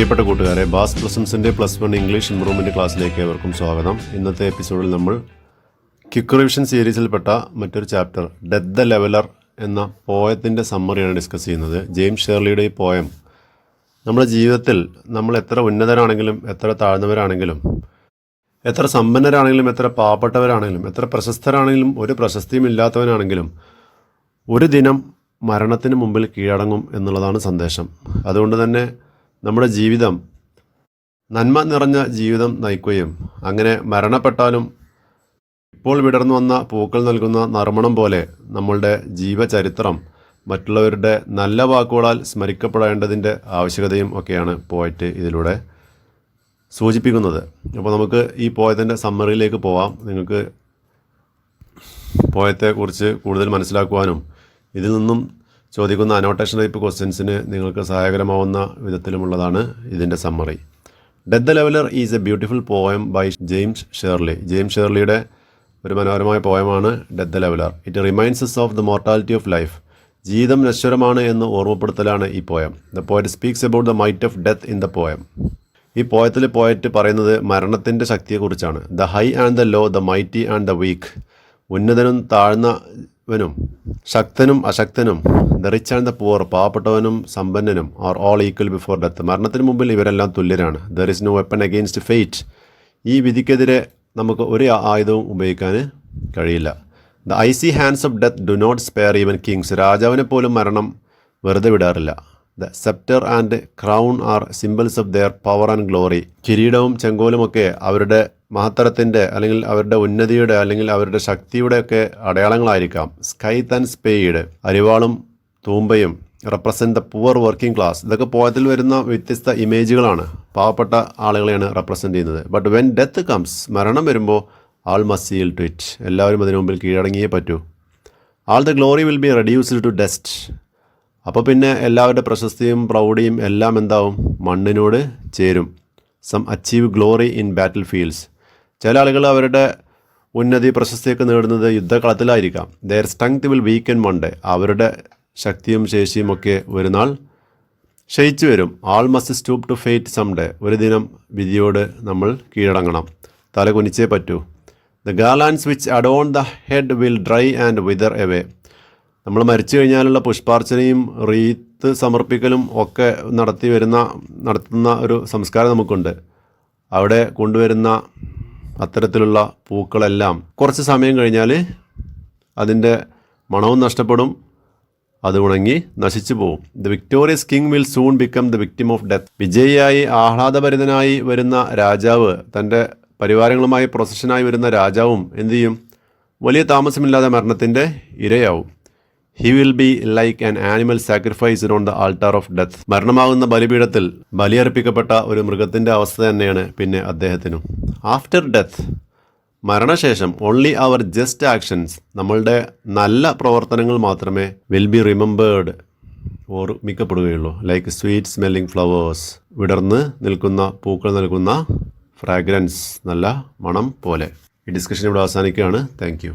പ്രിയപ്പെട്ട കൂട്ടുകാരെ ബാസ് പ്ലസൻസിന്റെ പ്ലസ് വൺ ഇംഗ്ലീഷ് ഇംപ്രൂവ്മെന്റ് ക്ലാസ്സിലേക്ക് ഏവർക്കും സ്വാഗതം. ഇന്നത്തെ എപ്പിസോഡിൽ നമ്മൾ ക്വിക്ക് റിവിഷൻ സീരീസിൽപ്പെട്ട മറ്റൊരു ചാപ്റ്റർ ഡെത്ത് ദ ലെവലർ എന്ന പോയത്തിന്റെ സമ്മറിയാണ് ഡിസ്കസ് ചെയ്യുന്നത്. ജെയിംസ് ഷേർലിയുടെ ഈ പോയം നമ്മുടെ ജീവിതത്തിൽ നമ്മൾ എത്ര ഉന്നതരാണെങ്കിലും എത്ര താഴ്ന്നവരാണെങ്കിലും എത്ര സമ്പന്നരാണെങ്കിലും എത്ര പാവപ്പെട്ടവരാണെങ്കിലും എത്ര പ്രശസ്തരാണെങ്കിലും ഒരു പ്രശസ്തിയും ഇല്ലാത്തവനാണെങ്കിലും ഒരു ദിനം മരണത്തിന് മുമ്പിൽ കീഴടങ്ങും എന്നുള്ളതാണ് സന്ദേശം. അതുകൊണ്ട് തന്നെ നമ്മുടെ ജീവിതം നന്മ നിറഞ്ഞ ജീവിതം നയിക്കുകയും അങ്ങനെ മരണപ്പെട്ടാലും ഇപ്പോൾ വിടർന്നു വന്ന പൂക്കൾ നൽകുന്ന നർമ്മണം പോലെ നമ്മളുടെ ജീവചരിത്രം മറ്റുള്ളവരുടെ നല്ല വാക്കുകളാൽ സ്മരിക്കപ്പെടേണ്ടതിന്റെ ആവശ്യകതയും ഒക്കെയാണ് പോയിട്ട് ഇതിലൂടെ സൂചിപ്പിക്കുന്നത്. അപ്പോൾ നമുക്ക് ഈ പോയത്തിന്റെ സമ്മറിയിലേക്ക് പോവാം. നിങ്ങൾക്ക് പോയത്തെക്കുറിച്ച് കൂടുതൽ മനസ്സിലാക്കുവാനും ഇതിൽ നിന്നും ചോദിക്കുന്ന അനോട്ടേഷൻ ടൈപ്പ് ക്വസ്റ്റ്യൻസിന് നിങ്ങൾക്ക് സഹായകരമാവുന്ന വിധത്തിലുമുള്ളതാണ് ഇതിന്റെ summary death the leveller is a beautiful poem by James Shirley James ഷേർലിയുടെ ഒരു മനോഹരമായ പോയമാണ് death the leveller it reminds of the mortality of life ജീവിതം നശ്വരമാണ് എന്ന് ഓർമ്മപ്പെടുത്തലാണ് ഈ poem the poet speaks about the might of death in the poem ഈ പോയത്തിൽ poet പറയുന്നത് മരണത്തിന്റെ ശക്തിയെക്കുറിച്ചാണ്. The high and the low the mighty and the weak ഉന്നതനും താഴ്ന്നവനും ശക്തനും അശക്തനും the rich and the poor പാവപ്പെട്ടവനും സമ്പന്നനും are all equal before death മരണത്തിന് മുമ്പിൽ ഇവരെല്ലാം തുല്യരാണ്. There is no weapon against fate ഈ വിധിക്കെതിരെ നമുക്ക് ഒരു ആയുധവും ഉപയോഗിക്കാൻ കഴിയില്ല. The icy hands of death do not spare even kings രാജാവിനെ പോലും മരണം വെറുതെ വിടാറില്ല. The sceptre and crown are symbols of their power and glory. കിരീടവും ചെങ്കോലുമൊക്കെ അവരുടെ മഹത്തരത്തിന്റെ അല്ലെങ്കിൽ അവരുടെ ഉന്നതിയുടെ അല്ലെങ്കിൽ അവരുടെ ശക്തിയുടെ ഒക്കെ അടയാളങ്ങളായിരിക്കാം. സ്കൈത്ത് ആൻഡ് സ്പെയ്ഡ് അരിവാളും തൂമ്പയും represent the poor working class ഇതൊക്കെ പോയത്തിൽ വരുന്ന വ്യത്യസ്ത ഇമേജുകളാണ്. പാവപ്പെട്ട ആളുകളെയാണ് റെപ്രസെന്റ് ചെയ്യുന്നത്. ബട്ട് വെൻ ഡെത്ത് കംസ് മരണം വരുമ്പോൾ all must seal to it എല്ലാവരും അതിനു മുമ്പിൽ കീഴടങ്ങിയേ പറ്റൂ. All the glory will be reduced to dust അപ്പോൾ പിന്നെ എല്ലാവരുടെ പ്രശസ്തിയും പ്രൗഢിയും എല്ലാം എന്താവും? മണ്ണിനോട് ചേരും. Some achieve glory in battle fields. ചില ആളുകൾ അവരുടെ ഉന്നതി പ്രശസ്തിയൊക്കെ നേടുന്നത് യുദ്ധകളത്തിലായിരിക്കാം their strength will weaken one day അവരുടെ ശക്തിയും ശേഷിയും ഒക്കെ ഒരു നാൾ ക്ഷയിച്ചു വരും. All must stoop to fate some day ഒരു ദിനം വിധിയോട് നമ്മൾ കീഴടങ്ങണം. തല കുനിച്ചേ പറ്റൂ. The garlands which adorn the head will dry and wither away നമ്മൾ മരിച്ചു കഴിഞ്ഞാലുള്ള പുഷ്പാർച്ചനയും റീത്ത് സമർപ്പിക്കലും ഒക്കെ നടത്തി വരുന്ന നടത്തുന്ന ഒരു സംസ്കാരം നമുക്കുണ്ട്. അവിടെ കൊണ്ടുവരുന്ന അത്തരത്തിലുള്ള പൂക്കളെല്ലാം കുറച്ച് സമയം കഴിഞ്ഞാൽ അതിന്റെ മണവും നഷ്ടപ്പെടും അത് ഉണങ്ങി നശിച്ചു പോകും the victorious king will soon become the victim of death വിജയിയായി ആഹ്ലാദഭരിതനായി വരുന്ന രാജാവ് തന്റെ പരിവാരങ്ങളുമായി പ്രൊസഷനായി വരുന്ന രാജാവും എന്തു ചെയ്യും? വലിയ താമസമില്ലാതെ മരണത്തിന്റെ ഇരയാവും. He will be like an animal sacrificed on the altar of death മരണമാകുന്ന ബലിപീഠത്തിൽ ബലിയർപ്പിക്കപ്പെട്ട ഒരു മൃഗത്തിന്റെ അവസ്ഥ തന്നെയാണ് പിന്നെ അദ്ദേഹത്തിനും. ആഫ്റ്റർ ഡെത്ത് മരണശേഷം ഓൺലി അവർ ജസ്റ്റ് ആക്ഷൻസ് നമ്മളുടെ നല്ല പ്രവർത്തനങ്ങൾ മാത്രമേ വിൽ ബി റിമെമ്പേർഡ് ഓർമ്മിക്കപ്പെടുകയുള്ളൂ ലൈക്ക് സ്വീറ്റ് സ്മെല്ലിംഗ് ഫ്ലവേഴ്സ് വിടർന്ന് നിൽക്കുന്ന പൂക്കൾ നൽകുന്ന ഫ്രാഗ്രൻസ് നല്ല മണം പോലെ. ഈ ഡിസ്കഷൻ ഇവിടെ അവസാനിക്കുകയാണ്. താങ്ക്